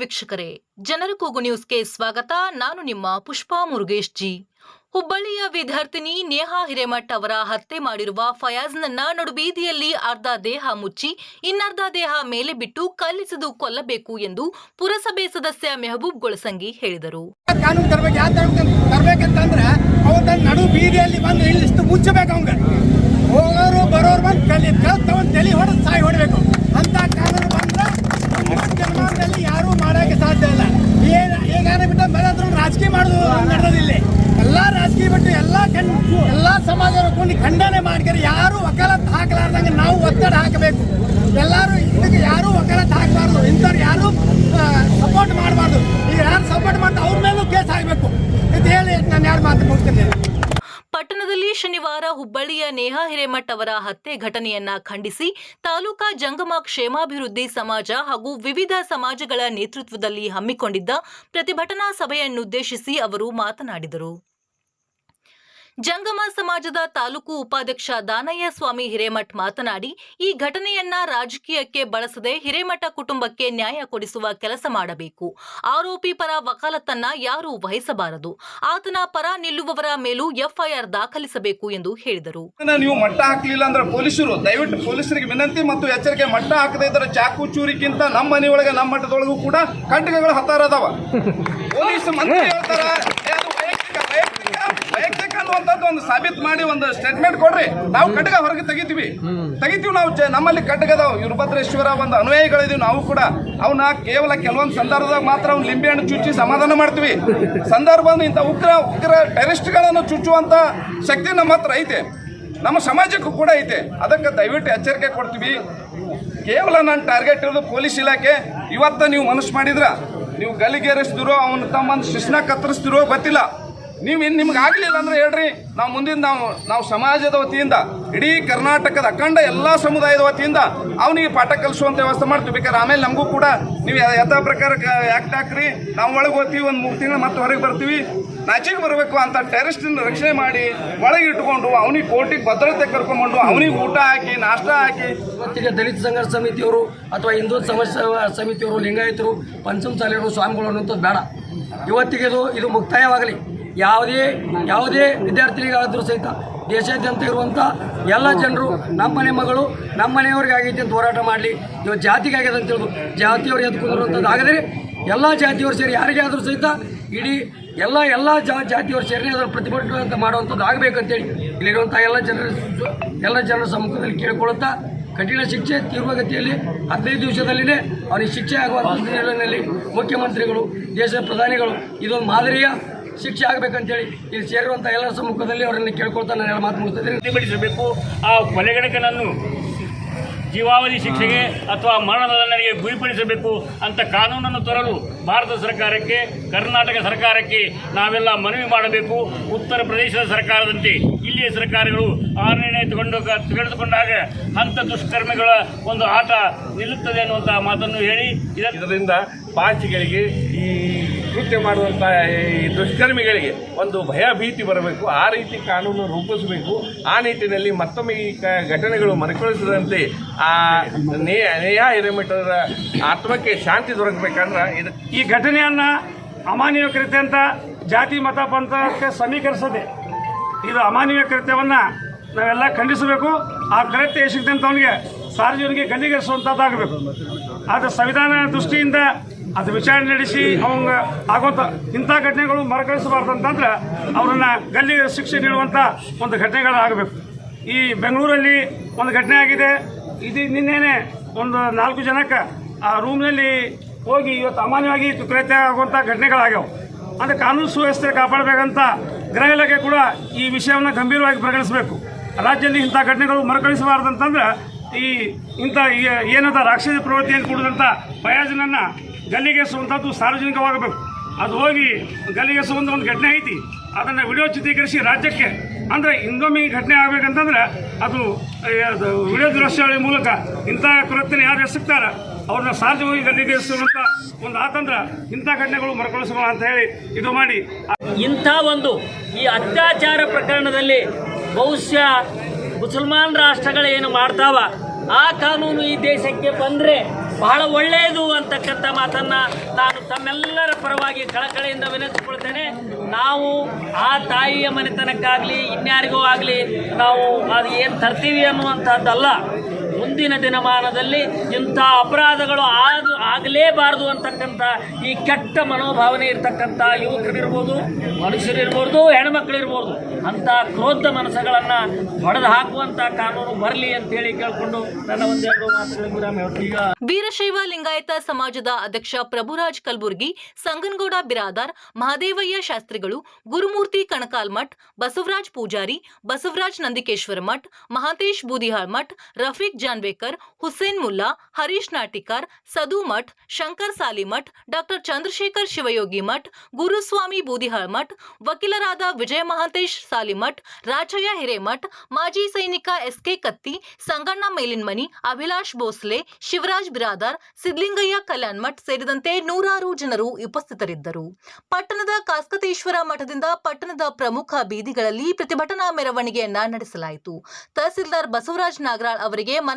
ವೀಕ್ಷಕರೇ, ಜನರ ಕೂಗು ನ್ಯೂಸ್ಗೆ ಸ್ವಾಗತ. ನಾನು ನಿಮ್ಮ ಪುಷ್ಪಾ ಮುರುಗೇಶ್ ಜಿ. ಹುಬ್ಬಳ್ಳಿಯ ವಿದ್ಯಾರ್ಥಿನಿ ನೇಹಾ ಹಿರೇಮಠ್ ಅವರ ಹತ್ಯೆ ಮಾಡಿರುವ ಫಯಾಜ್ನನ್ನ ನಡುಬೀದಿಯಲ್ಲಿ ಅರ್ಧ ದೇಹ ಮುಚ್ಚಿ, ಇನ್ನರ್ಧ ದೇಹ ಮೇಲೆ ಬಿಟ್ಟು ಕಲ್ಲಿಸಿದು ಕೊಲ್ಲಬೇಕು ಎಂದು ಪುರಸಭೆ ಸದಸ್ಯ ಮೆಹಬೂಬ್ ಗೊಳಸಂಗಿ ಹೇಳಿದರು. ಕಾನೂನು ತರಬೇಕು, ಯಾವ ತರಬೇಕಂತಂದ್ರೆ, ಅವತ್ತ ನಡು ಬೀದಿಯಲ್ಲಿ ಬಂದು ಇಲ್ಲಿ ಇಷ್ಟು ಮುಚ್ಚಬೇಕು ಅವಂಗ ಹೋಗೋರು ಬರೋರು ಬಂದು ಕಲಿ ಕಲ್ ತಗೊಂಡು ತಲೆ ಹೊಡೆದು ಸಾಯಿ ಹೊಡಬೇಕು ಅಂತ ಕಾನೂನು ಬಂದ್ರೆ ಮುಂದಿನ ಜನ್ಮದಲ್ಲಿ ಯಾರೂ ಮಾಡೋಕೆ ಸಾಧ್ಯ ಇಲ್ಲ ಏನ್ ಈಗಾನ ಬಿಟ್ಟ ಮೇಲೆ ಅದ್ರ ರಾಜಕೀಯ ಮಾಡೋದು ನಡೆದಿಲ್ಲ ಎಲ್ಲ ರಾಜಕೀಯ ಬಿಟ್ಟು ಎಲ್ಲ ಕಣ್ ಎಲ್ಲ ಸಮಾಜ ಕೊಂಡು ಖಂಡನೆ ಮಾಡ್ತಾರೆ ಯಾರು ವಕಾಲತ್ ಹಾಕಲಾರ್ದಂಗೆ ನಾವು ಒತ್ತಡ ಹಾಕಬೇಕು. ಎಲ್ಲರೂ ಇದಕ್ಕೆ ಯಾರು ವಕಾಲತ್ ಹಾಕಬಾರ್ದು. ಇಂಥವ್ರು ಯಾರು ಸಪೋರ್ಟ್ ಮಾಡಬಾರ್ದು. ಈಗ ಯಾರು ಸಪೋರ್ಟ್ ಮಾಡ್ತಾರೆ ಅವ್ರ ಮೇಲೂ ಕೇಸ್ ಆಗಬೇಕು ಅಂತ ಹೇಳಿ ನಾನು ಯಾರು ಮಾತು ಮುಗಿಸ್ತೇನೆ. ಪಟ್ಟಣದಲ್ಲಿ ಶನಿವಾರ ಹುಬ್ಬಳ್ಳಿಯ ನೇಹಾ ಹಿರೇಮಠ್ ಅವರ ಹತ್ಯೆ ಘಟನೆಯನ್ನ ಖಂಡಿಸಿ ತಾಲೂಕಾ ಜಂಗಮ ಕ್ಷೇಮಾಭಿವೃದ್ಧಿ ಸಮಾಜ ಹಾಗೂ ವಿವಿಧ ಸಮಾಜಗಳ ನೇತೃತ್ವದಲ್ಲಿ ಹಮ್ಮಿಕೊಂಡಿದ್ದ ಪ್ರತಿಭಟನಾ ಸಭೆಯನ್ನುದ್ದೇಶಿಸಿ ಅವರು ಮಾತನಾಡಿದರು. ಜಂಗಮ ಸಮಾಜದ ತಾಲೂಕು ಉಪಾಧ್ಯಕ್ಷ ದಾನಯ್ಯ ಸ್ವಾಮಿ ಹಿರೇಮಠ್ ಮಾತನಾಡಿ, ಈ ಘಟನೆಯನ್ನ ರಾಜಕೀಯಕ್ಕೆ ಬಳಸದೆ ಹಿರೇಮಠ ಕುಟುಂಬಕ್ಕೆ ನ್ಯಾಯ ಕೊಡಿಸುವ ಕೆಲಸ ಮಾಡಬೇಕು. ಆರೋಪಿ ಪರ ವಕಾಲತ್ತನ್ನ ಯಾರೂ ವಹಿಸಬಾರದು. ಆತನ ಪರ ನಿಲ್ಲುವವರ ಮೇಲೂ ಎಫ್ಐಆರ್ ದಾಖಲಿಸಬೇಕು ಎಂದು ಹೇಳಿದರು. ನೀವು ಮಟ್ಟ ಹಾಕಲಿಲ್ಲ ಅಂದ್ರೆ ಪೊಲೀಸರು, ದಯವಿಟ್ಟು ಪೊಲೀಸರಿಗೆ ವಿನಂತಿ ಮತ್ತು ಎಚ್ಚರಿಕೆ ಮಟ್ಟ ಹಾಕದೇ ಇದ್ರೆ ಚಾಕು ಚೂರಿಕ್ಕಿಂತ ನಮ್ಮ ಮನೆಯೊಳಗೆ, ನಮ್ಮ ಮಟ್ಟದೊಳಗೂ ಕೂಡ ಕಂಟಕಗಳು ಹತ್ತಾರ ಅದಾವ. ಪೊಲೀಸ್ ಮಂತ್ರಿ ಹೇಳ್ತಾರ ಅನ್ನುವಂಥದ್ದು ಒಂದು ಸಾಬೀತು ಮಾಡಿ ಒಂದು ಸ್ಟೇಟ್ಮೆಂಟ್ ಕೊಡ್ರಿ. ನಾವು ಕಡ್ಗ ಹೊರಗೆ ತೆಗಿತೀವಿ. ತೆಗಿತೀವಿ ನಾವು ನಮ್ಮಲ್ಲಿ ಖಡ್ಗದಾವ. ವೀರಭದ್ರೇಶ್ವರ ಒಂದು ಅನುಯಾಯಿಗಳಿದೀವಿ ನಾವು ಕೂಡ. ಅವನ್ನ ಕೇವಲ ಕೆಲವೊಂದು ಸಂದರ್ಭದಾಗ ಮಾತ್ರ ಅವ್ನು ಲಿಂಬೆ ಹಣ್ಣು ಚುಚ್ಚಿ ಸಮಾಧಾನ ಮಾಡ್ತೀವಿ. ಸಂದರ್ಭ ಇಂಥ ಉಗ್ರ ಉಗ್ರ ಟೆರಿಸ್ಟ್ಗಳನ್ನು ಚುಚ್ಚುವಂತ ಶಕ್ತಿ ನಮ್ಮ ಹತ್ರ ಐತೆ. ನಮ್ಮ ಸಮಾಜಕ್ಕೂ ಕೂಡ ಐತೆ. ಅದಕ್ಕೆ ದಯವಿಟ್ಟು ಎಚ್ಚರಿಕೆ ಕೊಡ್ತೀವಿ. ಕೇವಲ ನನ್ನ ಟಾರ್ಗೆಟ್ ಇರೋದು ಪೊಲೀಸ್ ಇಲಾಖೆ. ಇವತ್ತ ನೀವು ಮನಸ್ಸು ಮಾಡಿದ್ರ, ನೀವು ಗಲ್ಲಿಗೇರಿಸ್ತಿರೋ, ಅವನು ತಮ್ಮ ಶಿಶ್ನ ಕತ್ತರಿಸ್ತಿರೋ ಗೊತ್ತಿಲ್ಲ. ನೀವು ಇನ್ನು ನಿಮ್ಗೆ ಆಗಲಿಲ್ಲ ಅಂದ್ರೆ ಹೇಳ್ರಿ. ನಾವು ಮುಂದಿನ ನಾವು ನಾವು ಸಮಾಜದ ವತಿಯಿಂದ, ಇಡೀ ಕರ್ನಾಟಕದ ಅಖಂಡ ಎಲ್ಲ ಸಮುದಾಯದ ವತಿಯಿಂದ ಅವನಿಗೆ ಪಾಠ ಕಲಿಸುವಂಥ ವ್ಯವಸ್ಥೆ ಮಾಡ್ತೀವಿ. ಬೇಕಾದ್ರೆ ಆಮೇಲೆ ನಮಗೂ ಕೂಡ ನೀವು ಯಥಾ ಪ್ರಕಾರ ಆ್ಯಕ್ಟ್ ಹಾಕ್ರಿ. ನಾವು ಒಳಗೆ ಹೋಗ್ತೀವಿ, ಒಂದು ಮೂರು ತಿಂಗಳು ಮತ್ತೆ ಹೊರಗೆ ಬರ್ತೀವಿ. ನಾಚಿಗೆ ಬರಬೇಕು ಅಂತ ಟೆರಿಸ್ಟಿನ ರಕ್ಷಣೆ ಮಾಡಿ ಒಳಗೆ ಇಟ್ಟುಕೊಂಡು ಅವನಿಗೆ ಕೋರ್ಟಿಗೆ ಭದ್ರತೆ ಕರ್ಕೊಂಡ್ಬಂದು ಅವನಿಗೆ ಊಟ ಹಾಕಿ, ನಾಷ್ಟ ಹಾಕಿ. ಇವತ್ತಿಗೆ ದಲಿತ ಸಂಘರ್ಷ ಸಮಿತಿಯವರು ಅಥವಾ ಹಿಂದೂ ಸಮಸ್ಯೆ ಸಮಿತಿಯವರು, ಲಿಂಗಾಯತರು ಪಂಚಮಸಾಲಿಯರು ಸ್ವಾಮಿಗಳು ಅನ್ನೋಂಥದ್ದು ಬೇಡ. ಇವತ್ತಿಗೆ ಇದು ಇದು ಮುಕ್ತಾಯವಾಗಲಿ. ಯಾವುದೇ ಯಾವುದೇ ವಿದ್ಯಾರ್ಥಿನಿಗಾದರೂ ಸಹಿತ ದೇಶಾದ್ಯಂತ ಇರುವಂಥ ಎಲ್ಲ ಜನರು, ನಮ್ಮ ಮನೆ ಮಗಳು, ನಮ್ಮ ಮನೆಯವ್ರಿಗೆ ಆಗೈತೆ ಅಂತ ಹೋರಾಟ ಮಾಡಲಿ. ಇವತ್ತು ಜಾತಿಗೆ ಆಗ್ಯದ ಅಂತ ಜಾತಿಯವರು ಎದ್ದು ಎದ್ಕೊಂಡಿರುವಂಥದ್ದು ಆಗದರೆ ಎಲ್ಲ ಜಾತಿಯವರು ಸೇರಿ ಯಾರಿಗೆ ಆದರೂ ಸಹಿತ ಇಡೀ ಎಲ್ಲ ಎಲ್ಲ ಜಾ, ಜಾತಿಯವರು ಸೇರಿ ಅದರ ಪ್ರತಿಭಟನೆ ಅಂತ ಮಾಡುವಂಥದ್ದು ಆಗಬೇಕಂತೇಳಿ ಇಲ್ಲಿರುವಂಥ ಎಲ್ಲ ಜನರ ಎಲ್ಲ ಜನರ ಸಮ್ಮುಖದಲ್ಲಿ ಕೇಳಿಕೊಳ್ಳುತ್ತಾ ಕಠಿಣ ಶಿಕ್ಷೆ ತೀವ್ರಗತಿಯಲ್ಲಿ ಹದಿನೈದು ದಿವಸದಲ್ಲಿನೇ ಅವರಿಗೆ ಶಿಕ್ಷೆ ಆಗುವಂಥ ಹಿನ್ನೆಲೆಯಲ್ಲಿ ಮುಖ್ಯಮಂತ್ರಿಗಳು, ದೇಶದ ಪ್ರಧಾನಿಗಳು, ಇದೊಂದು ಮಾದರಿಯ ಶಿಕ್ಷೆ ಆಗಬೇಕಂತೇಳಿ ಇಲ್ಲಿ ಸೇರಿರುವಂಥ ಎಲ್ಲ ಸಮ್ಮುಖದಲ್ಲಿ ಅವರನ್ನು ಕೇಳ್ಕೊಳ್ತಾ ನಾನು ಎಲ್ಲ ಮಾತು ಮುಗಿಸ್ತಿದ್ದೀನಿ ಪ್ರತಿಭಟಿಸಬೇಕು. ಆ ಕೊಲೆಗಣಕನನ್ನು ಜೀವಾವಧಿ ಶಿಕ್ಷೆಗೆ ಅಥವಾ ಮರಣದಂಡನೆಗೆ ಗುರಿಪಡಿಸಬೇಕು ಅಂತ ಕಾನೂನನ್ನು ತರಲು ಭಾರತ ಸರ್ಕಾರಕ್ಕೆ ಕರ್ನಾಟಕ ಸರ್ಕಾರಕ್ಕೆ ನಾವೆಲ್ಲ ಮನವಿ ಮಾಡಬೇಕು. ಉತ್ತರ ಪ್ರದೇಶದ ಸರ್ಕಾರದಂತೆ ಇಲ್ಲಿಯ ಸರ್ಕಾರಗಳು ಆ ನಿರ್ಣಯ ತಗೊಂಡು ತೆಗೆದುಕೊಂಡಾಗ ಅಂಥ ದುಷ್ಕರ್ಮಿಗಳ ಒಂದು ಆಟ ನಿಲ್ಲುತ್ತದೆ ಅನ್ನುವಂಥ ಮಾತನ್ನು ಹೇಳಿ ಇದರಿಂದ ಪಾಚಿಗಳಿಗೆ ಈ ಕೃತ್ಯ ಮಾಡುವಂಥ ಈ ದುಷ್ಕರ್ಮಿಗಳಿಗೆ ಒಂದು ಭಯ ಭೀತಿ ಬರಬೇಕು. ಆ ರೀತಿ ಕಾನೂನು ರೂಪಿಸಬೇಕು. ಆ ನಿಟ್ಟಿನಲ್ಲಿ ಮತ್ತೊಮ್ಮೆ ಈ ಕ- ಘಟನೆಗಳು ಮರುಕಳಿಸದಂತೆ ಆ ನೇ ನೇಹಾ ಹಿರೇಮಠರ ಆತ್ಮಕ್ಕೆ ಶಾಂತಿ ದೊರಕಬೇಕಂದ್ರೆ ಇದು ಈ ಘಟನೆಯನ್ನು ಅಮಾನವೀಯ ಕೃತ್ಯ ಅಂತ ಜಾತಿ, ಮತ, ಪಂಥಕ್ಕೆ ಸಮೀಕರಿಸದೆ ಇದು ಅಮಾನವೀಯ ಕೃತ್ಯವನ್ನು ನಾವೆಲ್ಲ ಖಂಡಿಸಬೇಕು. ಆ ಕೃತ್ಯ ಎಸಗಿದಂಥವನಿಗೆ ಸಾರ್ವಜನಿಕ ಗಲ್ಲಿಗೇರಿಸುವಂಥದ್ದಾಗಬೇಕು ಆದರೆ ಸಂವಿಧಾನ ದೃಷ್ಟಿಯಿಂದ ಅದು ವಿಚಾರಣೆ ನಡೆಸಿ ಅವಂಗ ಆಗುವಂಥ ಇಂಥ ಘಟನೆಗಳು ಮರುಕಳಿಸಬಾರ್ದು ಅಂತಂದ್ರೆ ಅವರನ್ನ ಗಲ್ಲಿ ಶಿಕ್ಷೆ ನೀಡುವಂಥ ಒಂದು ಘಟನೆಗಳಾಗಬೇಕು. ಈ ಬೆಂಗಳೂರಲ್ಲಿ ಒಂದು ಘಟನೆ ಆಗಿದೆ. ಇದು ನಿನ್ನೆನೆ ಒಂದು ನಾಲ್ಕು ಜನಕ್ಕೆ ಆ ರೂಮ್ನಲ್ಲಿ ಹೋಗಿ ಇವತ್ತು ಅಮಾನ್ಯವಾಗಿ ಕೃತ್ಯ ಆಗುವಂಥ ಘಟನೆಗಳಾಗ್ಯಾವ. ಅಂದರೆ ಕಾನೂನು ಸುವ್ಯವಸ್ಥೆ ಕಾಪಾಡಬೇಕಂತ ಗೃಹ ಇಲಾಖೆ ಕೂಡ ಈ ವಿಷಯವನ್ನು ಗಂಭೀರವಾಗಿ ಪರಿಗಣಿಸಬೇಕು. ರಾಜ್ಯದಲ್ಲಿ ಇಂಥ ಘಟನೆಗಳು ಮರುಕಳಿಸಬಾರ್ದು ಅಂತಂದ್ರೆ ಈ ಇಂಥ ಏನದ ರಾಕ್ಷಸ ಪ್ರವೃತ್ತಿಯನ್ನು ಕೂಡಿದಂಥ ಬಯಾಜನನ್ನು ಗಲ್ಲಿಗೆಸುವಂಥದ್ದು ಸಾರ್ವಜನಿಕವಾಗಬೇಕು. ಅದು ಹೋಗಿ ಗಲ್ಲಿಗೆಸುವಂಥ ಒಂದು ಘಟನೆ ಐತಿ. ಅದನ್ನು ವಿಡಿಯೋ ಚಿತ್ರೀಕರಿಸಿ ರಾಜ್ಯಕ್ಕೆ. ಅಂದರೆ ಇನ್ನೊಮ್ಮೆ ಘಟನೆ ಆಗಬೇಕಂತಂದ್ರೆ ಅದು ವಿಡಿಯೋ ದೃಶ್ಯಾವಳಿ ಮೂಲಕ ಇಂಥ ಕೃತ್ಯನ ಯಾರು ಎಸಗ್ತಾರ? ಅವ್ರನ್ನ ಸಾರ್ವಜನಿಕವಾಗಿ ಗಲ್ಲಿಗೆಸುವಂಥ ಒಂದು ಆತಂದ್ರೆ ಇಂಥ ಘಟನೆಗಳು ಮರುಕಳಿಸುವ ಅಂತ ಹೇಳಿ ಇದು ಮಾಡಿ. ಇಂಥ ಒಂದು ಈ ಅತ್ಯಾಚಾರ ಪ್ರಕರಣದಲ್ಲಿ ಬಹುಶಃ ಮುಸಲ್ಮಾನ್ ರಾಷ್ಟ್ರಗಳು ಏನು ಮಾಡ್ತಾವ? ಆ ಕಾನೂನು ಈ ದೇಶಕ್ಕೆ ಬಂದರೆ ಬಹಳ ಒಳ್ಳೆಯದು ಅಂತಕ್ಕಂಥ ಮಾತನ್ನು ನಾನು ತಮ್ಮೆಲ್ಲರ ಪರವಾಗಿ ಕಳಕಳಿಯಿಂದ ವಿನಂತಿಸಿಕೊಳ್ತೇನೆ. ನಾವು ಆ ತಾಯಿಯ ಮನೆತನಕ್ಕಾಗಲಿ, ಇನ್ಯಾರಿಗೂ ಆಗಲಿ ನಾವು ಅದು ಏನು ತರ್ತೀವಿ ಅನ್ನುವಂಥದ್ದಲ್ಲ ಮುಂದಿನ ದಿನಮಾನದಲ್ಲಿ ಇಂಥ ಅಪರಾಧಗಳು ಆದು ಆಗಲೇಬಾರದು ಅಂತಕ್ಕಂಥ ಈ ಕೆಟ್ಟ ಮನೋಭಾವನೆ ಇರ್ತಕ್ಕಂಥ ಯುವಕರಿರ್ಬೋದು, ಮನುಷ್ಯರಿರ್ಬೋದು, ಹೆಣ್ಮಕ್ಳಿರ್ಬೋದು, ಅಂಥ ಕ್ರೋಧ ಮನಸ್ಸುಗಳನ್ನು ಹೊಡೆದು ಹಾಕುವಂಥ ಕಾನೂನು ಬರಲಿ ಅಂತೇಳಿ ಕೇಳಿಕೊಂಡು ನನ್ನ ಒಂದೆರಡು ಮಾತುಗಳಿಗೂ. ಈಗ ವೀರಶೈವ ಲಿಂಗಾಯತ ಸಮಾಜದ ಅಧ್ಯಕ್ಷ ಪ್ರಭುರಾಜ್ ಕಲ್ಬುರ್ಗಿ, ಸಂಗನಗೌಡ ಬಿರಾದಾರ್, ಮಹದೇವಯ್ಯ ಶಾಸ್ತ್ರಿಗಳು, ಗುರುಮೂರ್ತಿ ಕಣಕಾಲ್ಮಠ್ ಬಸವರಾಜ್ ಪೂಜಾರಿ, ಬಸವರಾಜ್ ನಂದಿಕೇಶ್ವರ ಮಠ್, ಮಹಾಂತೇಶ್ ಬೂದಿಹಾಳ್ ಮಠ್, ರಫೀಕ್ ಜಾನ್ವೇಕರ್ ಹುಸೇನ್ ಮುಲ್ಲಾ, ಹರೀಶ್ ನಾಟಿಕಾರ್, ಸದು ಮಠ್, ಶಂಕರ್ ಸಾಲಿಮಠ್ ಡಾಕ್ಟರ್ ಚಂದ್ರಶೇಖರ್ ಶಿವಯೋಗಿ ಮಠ್, ಗುರುಸ್ವಾಮಿ ಬೂದಿಹಾಳ್ ಮಠ್, ವಕೀಲರಾದ ವಿಜಯ ಮಹಾಂತೇಶ್ ಸಾಲಿಮಠ್ ರಾಜಯ್ಯ ಹಿರೇಮಠ್ ಮಾಜಿ ಸೈನಿಕ ಎಸ್ಕೆ ಕತ್ತಿ, ಸಂಗಣ್ಣ ಮೇಲಿನ್ಮನಿ, ಅಭಿಲಾಷ್ ಭೋಸ್ಲೆ, ಶಿವರಾಜ್ ಬಿರಾದಾರ್, ಸಿದ್ಲಿಂಗಯ್ಯ ಕಲ್ಯಾಣ್ ಮಠ್ ಸೇರಿದಂತೆ ನೂರಾರು ಜನರು ಉಪಸ್ಥಿತರಿದ್ದರು. ಪಟ್ಟಣದ ಕಾಸ್ಕತೇಶ್ವರ ಮಠದಿಂದ ಪಟ್ಟಣದ ಪ್ರಮುಖ ಬೀದಿಗಳಲ್ಲಿ ಪ್ರತಿಭಟನಾ ಮೆರವಣಿಗೆಯನ್ನ ನಡೆಸಲಾಯಿತು. ತಹಸೀಲ್ದಾರ್ ಬಸವರಾಜ್ ನಾಗರಾಳ್ ಅವರಿಗೆ